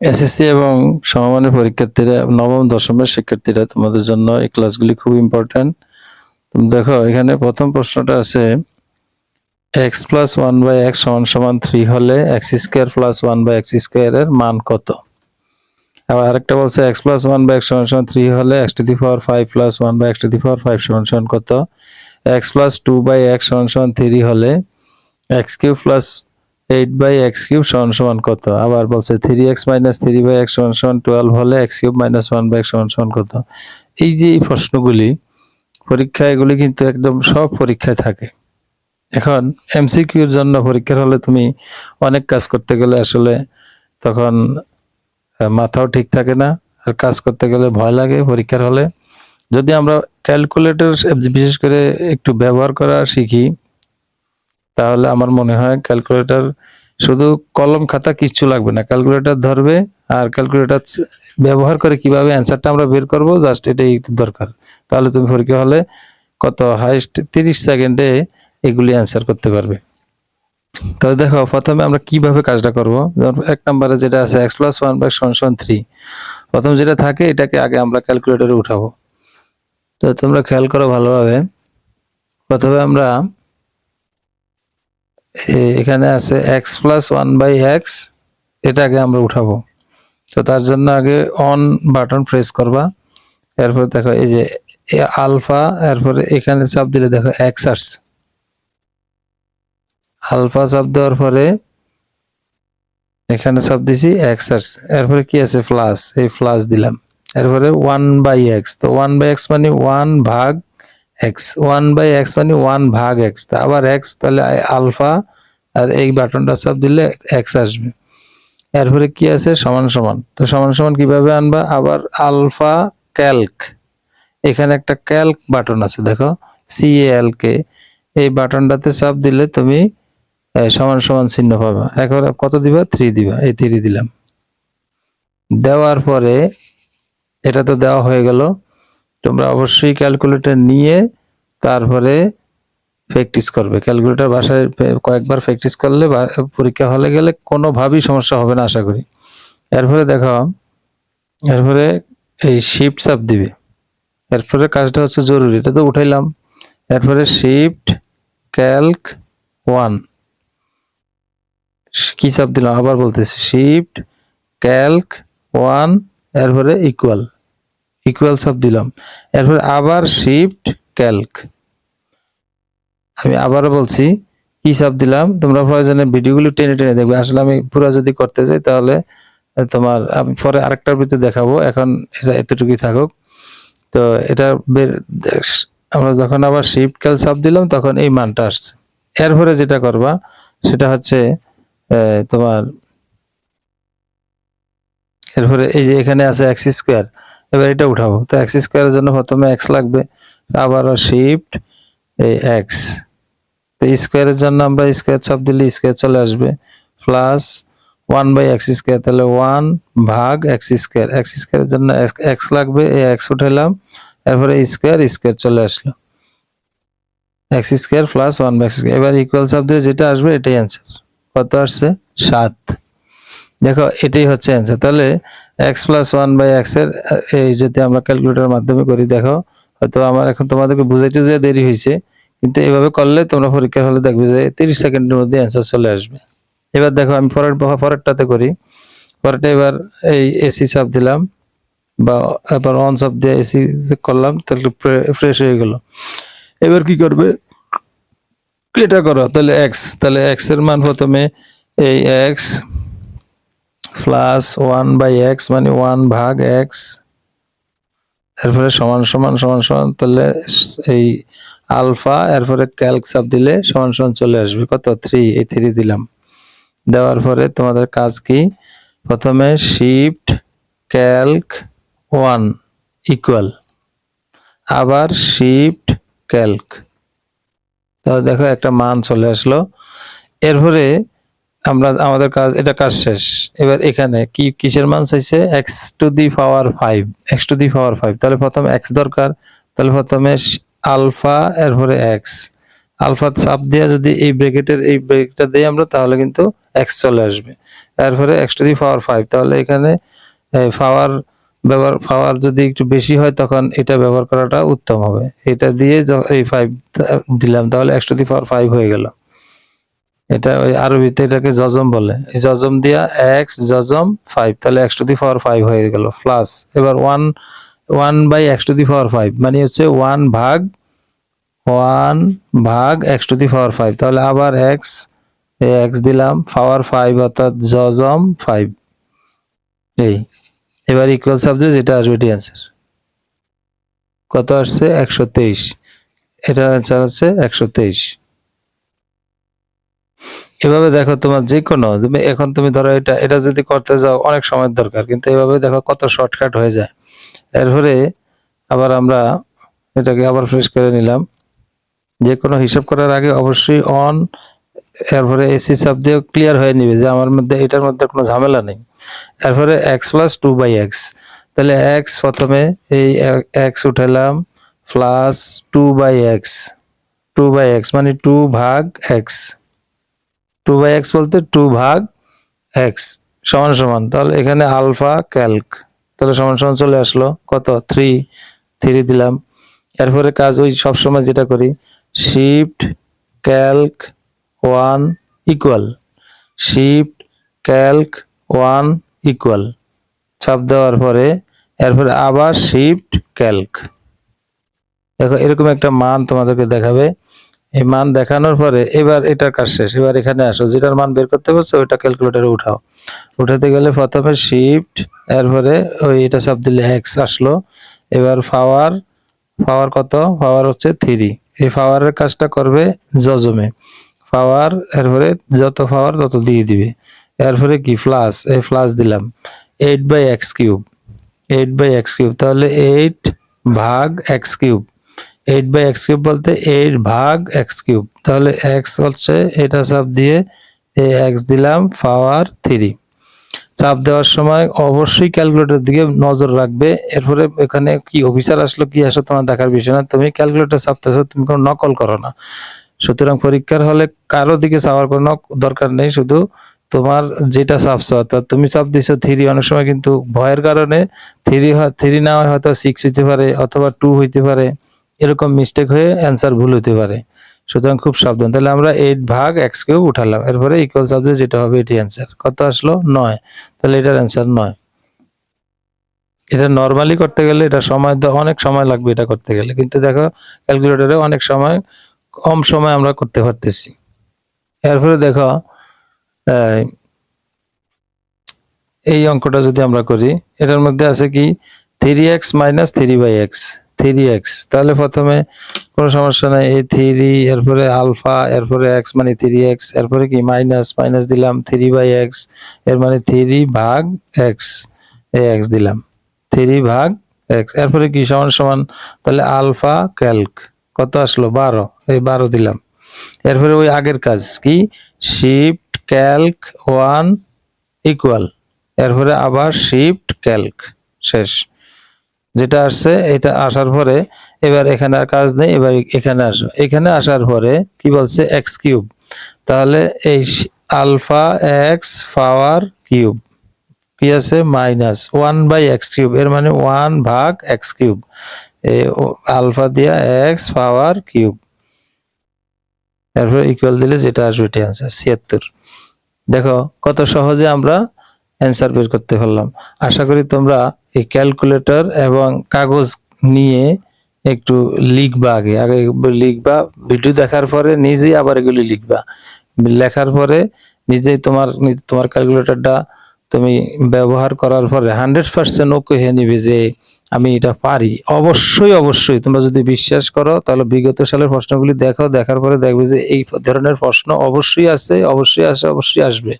SSC এবং সমমানের পরীক্ষার্থীরা নবম, দশমের শিক্ষার্থীরা তোমাদের জন্য এই ক্লাসগুলি খুব ইম্পর্ট্যান্ট দেখো, এখানে প্রথম প্রশ্নটা আছে x plus one by x সমান সমান থ্রি হলে x square plus one by x স্কোয়ারের মান কত? আবার আরেকটা বলছে x plus one by x সমান সমান থ্রি হলে x to the power five plus one by x to the power five সমান সমান কত? X plus two by x সমান সমান থ্রি হলে x cube plus eight by x cube সমান সমান কত? আবার বলছে three x minus three by x সমান সমান টুয়েলভ হলে x cube minus one by x সমান সমান কত? এই যে এই প্রশ্নগুলি পরীক্ষা এগুলি কিন্তু একদম সব পরীক্ষায় থাকে। এখন এমসিকিউর জন্য পরীক্ষার হলে তুমি অনেক কাজ করতে গেলে আসলে তখন মাথাও ঠিক থাকে না। আর কাজ করতে গেলে ভয় লাগে পরীক্ষার হলে। যদি আমরা ক্যালকুলেটর বিশেষ করে একটু ব্যবহার করা শিখি তাহলে আমার মনে হয় ক্যালকুলেটর শুধু কলম খাতা কিচ্ছু লাগবে না। ক্যালকুলেটর ধরবে আর ক্যালকুলেটর ব্যবহার করে কীভাবে অ্যান্সারটা আমরা বের করব জাস্ট এটাই দরকার। তাহলে তুমি পরীক্ষা হলে কত হাইস্ট তিরিশ সেকেন্ডে এগুলি অ্যান্সার করতে পারবে। তো দেখো, প্রথমে আমরা কীভাবে কাজটা করব? এক নম্বরে যেটা আছে এক্স প্লাস ওয়ান বাই সমান থ্রি প্রথম যেটা থাকে, এটাকে আগে আমরা ক্যালকুলেটরে উঠাবো। তো তোমরা খেয়াল করো ভালোভাবে। প্রথমে আমরা এখানে আছে x plus one by x এটাকে আমরা উঠাবো। তো তার জন্য আগে অন বাটন প্রেস করবা। এরপর দেখো এই যে আলফা এরপরে এখানে চাপ দিলে দেখো এক্স আসছে। আলফা চাপ দেওয়ার পরে এখানে চাপ দিছি এক্স আসছে। এরপরে কি আছে? প্লাস এই প্লাস দিলাম। এরপরে ওয়ান বাই এক্স তো ওয়ান বাই এক্স মানে ওয়ান ভাগ এক্স ওয়ান বাই এক্স মানে ওয়ান ভাগ এক্স তা আবার এক্স তাহলে আলফা আর এই বাটনটা চাপ দিলে এক্স আসবে। এরপরে কি আছে? সমান সমান। তো সমান সমান কীভাবে আনবা? আবার আলফা ক্যালক। এখানে একটা ক্যালক বাটন আছে, দেখো। সি এল কে এই বাটনটাতে চাপ দিলে তুমি সমান সমান চিহ্ন পাবা। এখন কত দিবা? থ্রি দিবা। এই থ্রি দিলাম। দেওয়ার পরে, এটা তো দেওয়া হয়ে গেল। তোমরা অবশ্যই ক্যালকুলেটর নিয়ে তারপরে প্র্যাকটিস করবে। ক্যালকুলেটর বাসায় কয়েকবার প্র্যাকটিস করলে পরীক্ষা হলে গেলে কোনোভাবেই সমস্যা হবে না, আশা করি। এরপরে দেখো, এরপরে এই শিফট চাপ দিবে। এরপরে কাজটা হচ্ছে জরুরি, এটা তো উঠাইলাম। এরপরে শিফট ক্যালক ওয়ান কি চাপ দিলাম? আবার বলতেছি শিফট ক্যালক ওয়ান এরপরে ইকুয়াল ইকুয়াল চাপ দিলাম। এরপরে আবার শিফট ক্যালক আমি আবারও বলছি, কি চাপ দিলাম? তোমরা প্রয়োজনে ভিডিওগুলো টেনে টেনে দেখবে। আসলে আমি পুরো যদি করতে যাই তাহলে তোমার আমি পরে আরেকটার ভিতরে দেখাবো। এখন এটা এতটুকুই থাকুক। তো এটা আমরা যখন আবার শিফট ক্যাল চাপ দিলাম, তখন এই মানটা আসছে। এরপরে যেটা করবা, সেটা হচ্ছে তোমার এরপরে এই যে এখানে আছে এক্স স্কোয়ার এবার এটা উঠাবো। তো এক্স স্কোয়ারের জন্য প্রথমে এক্স লাগবে আবারও শিফট এই এক্স তো স্কোয়ারের জন্য আমরা স্কোয়ার চাপ দিলে স্কোয়ার চলে আসবে plus one by x square তাহলে ওয়ান ভাগ এক্স স্কোয়ার এক্স স্কোয়ারের জন্য এক্স লাগবে, এই এক্স উঠাইলাম এরপরে স্কোয়ার স্কোয়ার চলে আসলো। X square plus one by x এবার ইকুয়াল চাপ দিয়ে যেটা আসবে, এটাই অ্যান্সার কত আসছে? সাত। দেখো, এটাই হচ্ছে অ্যান্সার তাহলে এক্স প্লাস ওয়ান বাই এক্সের এই যদি আমরা ক্যালকুলেটরের মাধ্যমে করি, দেখো, হয়তো আমার এখন তোমাদেরকে বুঝাইতে যে দেরি হয়েছে, কিন্তু এভাবে করলে তোমরা পরীক্ষার হলে দেখবে যে তিরিশ সেকেন্ডের মধ্যে অ্যান্সার চলে আসবে। এবার দেখো, আমি পরের পরেরটাতে করি। পরেরটা এবার এই এসি চাপ দিলাম, বা এবার অন চাপ দিয়ে এসি করলাম, তাহলে ফ্রেশ হয়ে গেল। এবার কি করবে? এটা করো, তাহলে এক্স তাহলে এক্সের মান প্রথমে এই x plus one by x মানে ওয়ান ভাগ এক্স এরপরে সমান সমান সমান সমান, তাহলে এই আলফা এরপরে ক্যালক চাপ দিলে সমান সমান চলে আসবে। কত? থ্রি এই থ্রি দিলাম। দেওয়ার পরে তোমাদের কাজ কি? প্রথমে শিফট ক্যালক ওয়ান ইকুয়াল আবার শিফট ক্যালক তাহলে দেখো একটা মান চলে আসলো। এরপরে আমরা, আমাদের কাজ, এটা কাজ শেষ। এবার এখানে কি, কিসের মান চাইছে? X to the power five x to the power five তাহলে প্রথমে এক্স দরকার, তাহলে প্রথমে আলফা এরপরে এক্স আলফা চাপ দিয়ে যদি এই ব্রেকেটের এই ব্রেকটা দিই আমরা, তাহলে কিন্তু এক্স চলে আসবে। তারপরে x to the power five তাহলে এখানে পাওয়ার ব্যবহার পাওয়ার যদি একটু বেশি হয়, তখন এটা ব্যবহার করাটা উত্তম হবে। এটা দিয়ে এই ফাইভ দিলাম, তাহলে x to the power five হয়ে গেল। এটা ওই আরবিতে এটাকে জজম বলে। এই জজম দিয়া এক্স জজম ফাইভ তাহলে x to the power five হয়ে গেল প্লাস এবার one one by x to the power five মানে হচ্ছে ওয়ান ভাগ ওয়ান ভাগ x to the power five তাহলে আবার এক্স এক্স দিলাম পাওয়ার ফাইভ অর্থাৎ জজম ফাইভ এই, এবার ইকুয়াল সাবজেক্ট যেটা আসবে এটি অ্যান্সার কত আসছে? একশো তেইশ। এটা অ্যান্সার হচ্ছে একশো তেইশ। এভাবে দেখো তোমার যে কোনো তুমি এখন তুমি ধরো এটা এটা যদি করতে যাও, অনেক সময়ের দরকার, কিন্তু এভাবে দেখো কত শর্টকাট হয়ে যায়। এরপরে আবার আমরা এটাকে আবার ফ্রেশ করে নিলাম। যে কোনো হিসাব করার আগে অবশ্যই অন এরপরে এসি চাপ দিয়ে ক্লিয়ার হয়ে নিবে যে আমার মধ্যে, এটার মধ্যে কোনো ঝামেলা নেই। এরপরে x plus two by x তাহলে এক্স প্রথমে এই x উঠালাম plus two by x two by x মানে টু ভাগ এক্স টু বাই এক্স বলতে টু ভাগ এক্স সমান সমান। তাহলে এখানে আলফা ক্যালক। তাহলে সমান সমান চলে আসলো। কত? থ্রি থ্রি দিলাম। এরপরে কাজ ওই সবসময় যেটা করি shift calc one equal shift calc one equal চাপ দেওয়ার পরে, এরপরে আবার শিফট ক্যালক। দেখো, এরকম একটা মান তোমাদেরকে দেখাবে। এই মান দেখানোর পরে এবার এটার কাজ শেষ। এবার এখানে আসো, যেটার মান বের করতে পারছ ওইটা ক্যালকুলেটারে উঠাও। উঠাতে গেলে প্রথমে শিফট এরপরে ওই এটা সব দিলে এক্স আসলো। এবার পাওয়ার পাওয়ার কত? পাওয়ার হচ্ছে থ্রি এই পাওয়ারের কাজটা করবে জজমে পাওয়ার এরপরে যত পাওয়ার তত দিয়ে দিবে। এরপরে কি? প্লাস এই প্লাস দিলাম। Eight by x cube eight by x cube তাহলে এইট ভাগ x cube eight by x cube বলতে এইট ভাগ এক্স কিউব তাহলে এক্স হচ্ছে এটা সব দিয়ে এই এক্স দিলাম পাওয়ার থ্রি চাপ দেওয়ার সময় অবশ্যই ক্যালকুলেটর দিকে নজর রাখবে। এরপরে এখানে কি অফিসার আসলো, কি আসলো তোমার দেখার বিষয় না। তুমি ক্যালকুলেটর চাপতেছো, তুমি কোনো নকল করো না। সুতরাং পরীক্ষার হলে কারও দিকে চাওয়ার কোনো দরকার নেই, শুধু তোমার যেটা চাপছো অর্থাৎ তুমি চাপ দিছো থ্রি অনেক সময় কিন্তু ভয়ের কারণে থ্রি থ্রি না হয় হয়তো সিক্স হইতে পারে অথবা টু হইতে পারে। এরকম মিস্টেক হয়ে অ্যান্সার ভুল হতে পারে। সুতরাং খুব সাবধান। তাহলে আমরা এইট ভাগ এক্স কেও উঠালাম। এরপরে ইকুয়াল সাবজেক্ট যেটা হবে এটি অ্যান্সার কত আসলো? নয়। তাহলে এটার অ্যান্সার নয়। এটা নর্মালি করতে গেলে এটা সময় অনেক সময় লাগবে এটা করতে গেলে। কিন্তু দেখো ক্যালকুলেটরে অনেক সময়, কম সময় আমরা করতে পারতেছি। এরপরে দেখো, এই অঙ্কটা যদি আমরা করি, এটার মধ্যে আছে কি? Three x minus three by x three x. তাহলে প্রথমে কোনো সমস্যা নাই, এই থ্রি, এরপরে আলফা, এরপরে এক্স মানে থ্রি এক্স, এরপরে কি মাইনাস মাইনাস দিলাম থ্রি বাই এক্স, এর মানে থ্রি ভাগ এক্স, এই এক্স দিলাম, থ্রি ভাগ এক্স, এরপরে কি সমান সমান, তাহলে আলফা ক্যালক, কত আসলো? বারো, এই বারো দিলাম, এরপরে ওই আগের কাজ কি? শিফট ক্যালক ওয়ান ইকুয়াল, এরপরে আবার শিফট ক্যালক, শেষ যেটা আসছে, এটা আসার পরে এবার এখানে আর কাজ নেই, এবার এখানে আসবে। এখানে আসার পরে কি বলছে? এক্স কিউব তাহলে এই আলফা এক্স পাওয়ার কিউব কি আছে? Minus one by x cube এর মানে ওয়ান ভাগ এক্স কিউব আলফা দিয়া এক্স পাওয়ার কিউব এরপর ইকুয়াল দিলে যেটা আসবে এটা অ্যান্সার ছিয়াত্তর। দেখো কত সহজে আমরা অ্যান্সার বের করতে পারলাম। আশা করি তোমরা এই ক্যালকুলেটর এবং কাগজ নিয়ে একটু লিখবা আগে। আগে লিখবা, ভিডিও দেখার পরে নিজেই আবার এগুলি লিখবা। লেখার পরে নিজেই তোমার তোমার ক্যালকুলেটরটা তুমি ব্যবহার করার পরে হান্ড্রেড পার্সেন্ট ওকে হয়ে নিবে যে আমি এটা পারি। অবশ্যই অবশ্যই তোমরা যদি বিশ্বাস করো, তাহলে বিগত সালের প্রশ্নগুলি দেখো, দেখার পরে দেখবে যে এই ধরনের প্রশ্ন অবশ্যই আছে, অবশ্যই আসে, অবশ্যই আসবে।